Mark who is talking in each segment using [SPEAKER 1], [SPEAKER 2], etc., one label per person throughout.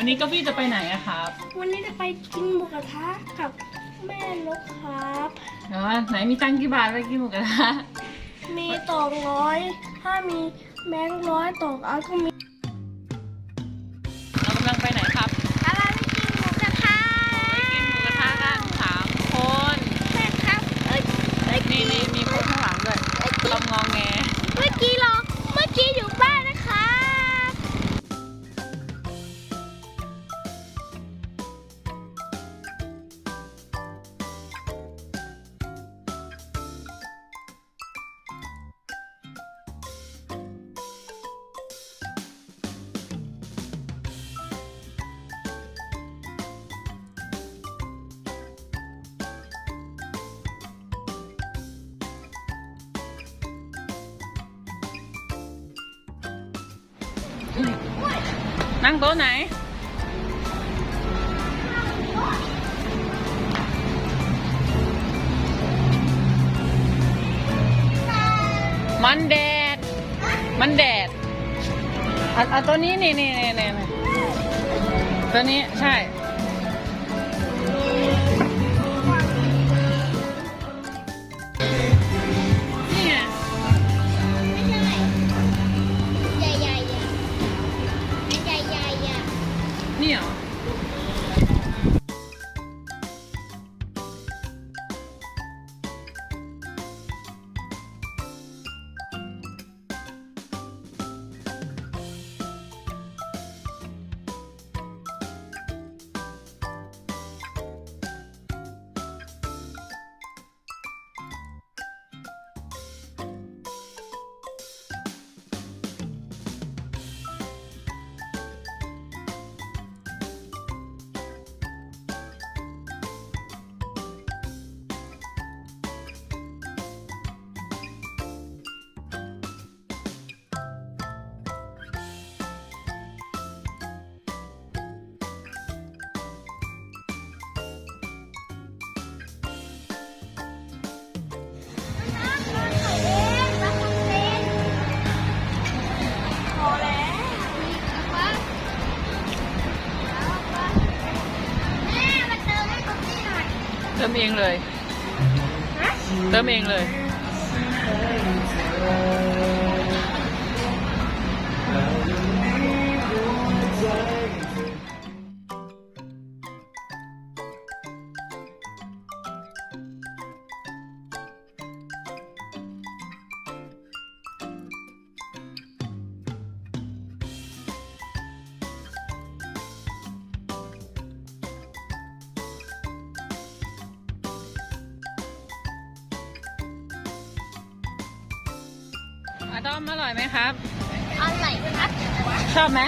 [SPEAKER 1] วันนี้ก็พี่จะไปไหนอะครับ
[SPEAKER 2] วันนี้จะไปกินหมูกระทะกับแม่นกครับ
[SPEAKER 1] เนาะไหนมีตังค์กี่บาทไปกินหมูกระทะ
[SPEAKER 2] มีตองร้อย ถ้ามีแบงค์ร้อยตอกเอาก็มี
[SPEAKER 1] นั่งโต๊ะไหน มันแดด มันแดดเอาเอตัวนี้นี่นี่นี่นี่ตัวนี้ใช่ เติ
[SPEAKER 2] ม
[SPEAKER 1] เองเลย
[SPEAKER 2] ฮะ
[SPEAKER 1] เติมเองเลย อะตอมอร่อยไหมครับ
[SPEAKER 2] อร่อยครับ
[SPEAKER 1] ชอบไหม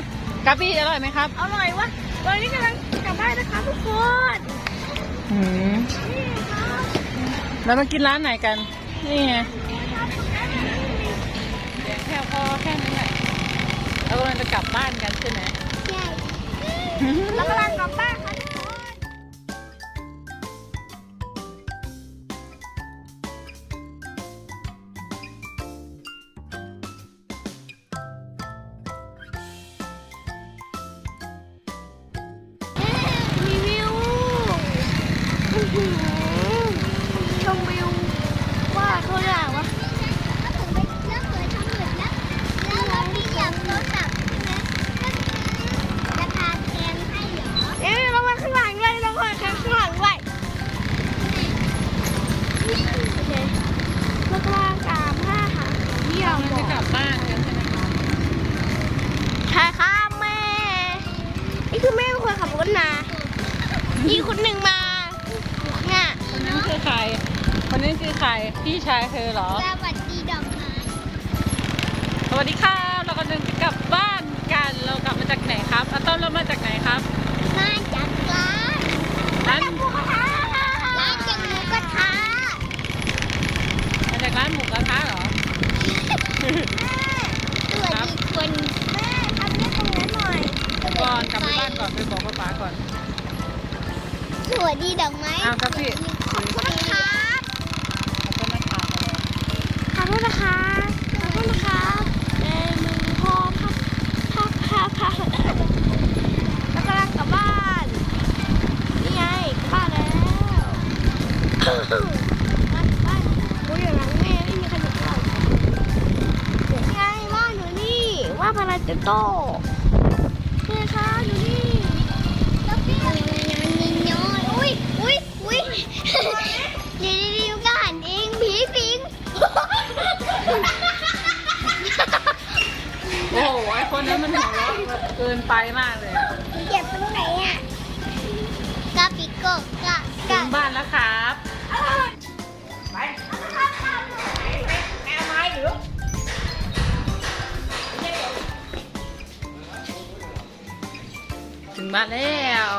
[SPEAKER 1] กาปี้อร่อยไหมครับ
[SPEAKER 2] อร่อยวะตอนนี้กำลังกลับบ้านนะคะทุกคน
[SPEAKER 1] อืม
[SPEAKER 2] นี่ครับ
[SPEAKER 1] แล้วมากินร้านไหนกัน นี่ไงเดี๋ยวแค่พอแค่นี้แหละเรากำลังจะกลับบ้านกันใช่ไหม
[SPEAKER 2] ใช่แล้วกำลังกลับบ้านค่ะ คน
[SPEAKER 1] นั้นคื
[SPEAKER 2] อ
[SPEAKER 1] ใครพี่ชายเธอเหรอ
[SPEAKER 2] สวัสดีดอกไม้
[SPEAKER 1] สวัสดีครับเรากำลังจะกลับบ้านกันเรากลับมาจากไหนครับอะตอมเรามาจากไหนครับ
[SPEAKER 2] มาจากร้าน
[SPEAKER 1] ร้าน
[SPEAKER 2] หมูกระทะร้านจากหมูกระทะ
[SPEAKER 1] มาจากร้านหมูกระทะเหรอ
[SPEAKER 2] แม่สวัสดีคนแม่ทำเรื่องตรงนั้นหน่อย
[SPEAKER 1] ก่อนกลับไปบ้านก่อนไปบอกป้าป๋าก่อน
[SPEAKER 2] สวัสดีดอกไม้
[SPEAKER 1] อ้าวครับพี่
[SPEAKER 2] นะคะ
[SPEAKER 1] ขอบคุณนะคะ
[SPEAKER 2] ในมือพ่อพับพับพับพับแล้วกำลัง
[SPEAKER 3] กลับบ้าน นี่ไงกลับบ้านแล้วบ้านบ้านกูอยู่หลังแม่ไม่มีใครอยู่หลังนี่ไง
[SPEAKER 1] บ้านอยู่นี่ว่าพาราเตโต้นี่ค่ะอยู่นี่ เราะเกินไปมากเลยอะ
[SPEAKER 3] เก็บตรงไหนอะกาปิโกะกะ
[SPEAKER 1] ถึ
[SPEAKER 3] กะ
[SPEAKER 1] งบ้านแล้วครับ
[SPEAKER 3] ไป
[SPEAKER 1] แมวไม้หรือถึงบ้านแล้ว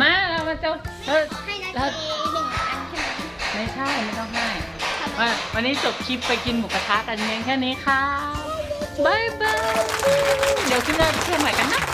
[SPEAKER 1] มาเรามาเจ้าเออ
[SPEAKER 3] ให้นา
[SPEAKER 1] แล้ว
[SPEAKER 3] ทีหนึ่งอันใช่ไหม
[SPEAKER 1] ไม่ใช่ไม่ต้องให้
[SPEAKER 3] ทำไม
[SPEAKER 1] ว่าวันนี้จบคลิปไปกินหมูกระทะกันเพียงแค่นี้ค่ะ บายบาย เดี๋ยวขึ้นหน้าเจอกันใหม่กันนะ